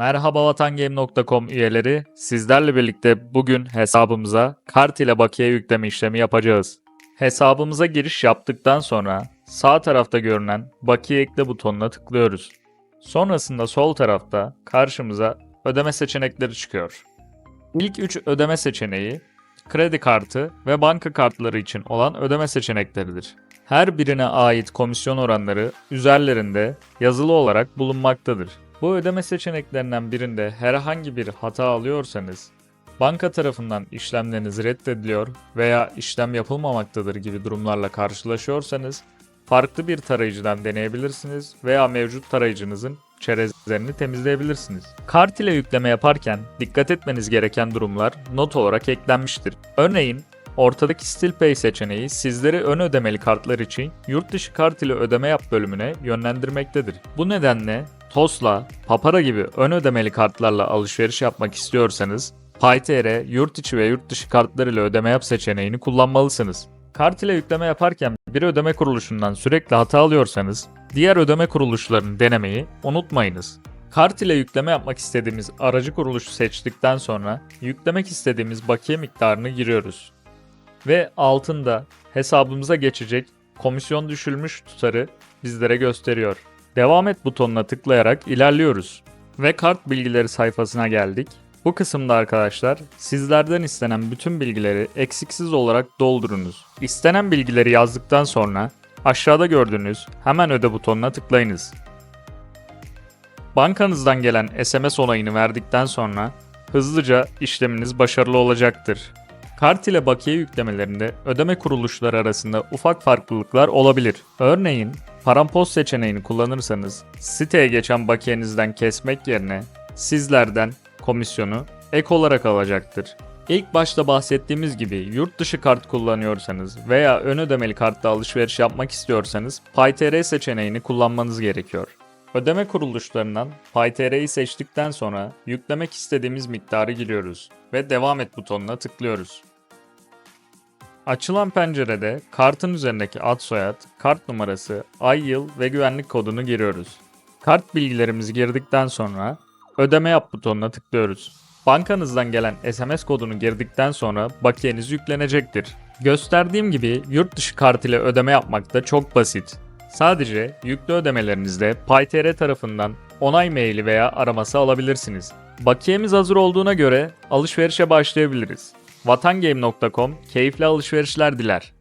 Merhaba vatangame.com üyeleri. Sizlerle birlikte bugün hesabımıza kart ile bakiye yükleme işlemi yapacağız. Hesabımıza giriş yaptıktan sonra sağ tarafta görünen bakiye ekle butonuna tıklıyoruz. Sonrasında sol tarafta karşımıza ödeme seçenekleri çıkıyor. İlk 3 ödeme seçeneği kredi kartı ve banka kartları için olan ödeme seçenekleridir. Her birine ait komisyon oranları üzerlerinde yazılı olarak bulunmaktadır. Bu ödeme seçeneklerinden birinde herhangi bir hata alıyorsanız, banka tarafından işlemleriniz reddediliyor veya işlem yapılmamaktadır gibi durumlarla karşılaşıyorsanız, farklı bir tarayıcıdan deneyebilirsiniz veya mevcut tarayıcınızın çerezlerini temizleyebilirsiniz. Kart ile yükleme yaparken dikkat etmeniz gereken durumlar not olarak eklenmiştir. Örneğin Ortadaki Still Pay seçeneği sizleri ön ödemeli kartlar için yurt dışı kart ile ödeme yap bölümüne yönlendirmektedir. Bu nedenle TOS'la, Papara gibi ön ödemeli kartlarla alışveriş yapmak istiyorsanız PayTR, yurt içi ve yurt dışı kartlar ile ödeme yap seçeneğini kullanmalısınız. Kart ile yükleme yaparken bir ödeme kuruluşundan sürekli hata alıyorsanız diğer ödeme kuruluşlarını denemeyi unutmayınız. Kart ile yükleme yapmak istediğimiz aracı kuruluşu seçtikten sonra yüklemek istediğimiz bakiye miktarını giriyoruz ve altında hesabımıza geçecek komisyon düşülmüş tutarı bizlere gösteriyor. Devam et butonuna tıklayarak ilerliyoruz ve kart bilgileri sayfasına geldik. Bu kısımda arkadaşlar sizlerden istenen bütün bilgileri eksiksiz olarak doldurunuz. İstenen bilgileri yazdıktan sonra aşağıda gördüğünüz hemen öde butonuna tıklayınız. Bankanızdan gelen SMS onayını verdikten sonra hızlıca işleminiz başarılı olacaktır. Kart ile bakiye yüklemelerinde ödeme kuruluşları arasında ufak farklılıklar olabilir. Örneğin parampost seçeneğini kullanırsanız siteye geçen bakiyenizden kesmek yerine sizlerden komisyonu ek olarak alacaktır. İlk başta bahsettiğimiz gibi yurt dışı kart kullanıyorsanız veya ön ödemeli kartla alışveriş yapmak istiyorsanız PayTR seçeneğini kullanmanız gerekiyor. Ödeme kuruluşlarından PayTR'yi seçtikten sonra yüklemek istediğimiz miktarı giriyoruz ve devam et butonuna tıklıyoruz. Açılan pencerede kartın üzerindeki ad soyad, kart numarası, ay yıl ve güvenlik kodunu giriyoruz. Kart bilgilerimizi girdikten sonra ödeme yap butonuna tıklıyoruz. Bankanızdan gelen SMS kodunu girdikten sonra bakiyeniz yüklenecektir. Gösterdiğim gibi yurt dışı kart ile ödeme yapmak da çok basit. Sadece yüklü ödemelerinizde PayTR tarafından onay maili veya araması alabilirsiniz. Bakiyemiz hazır olduğuna göre alışverişe başlayabiliriz. Vatangame.com keyifli alışverişler diler.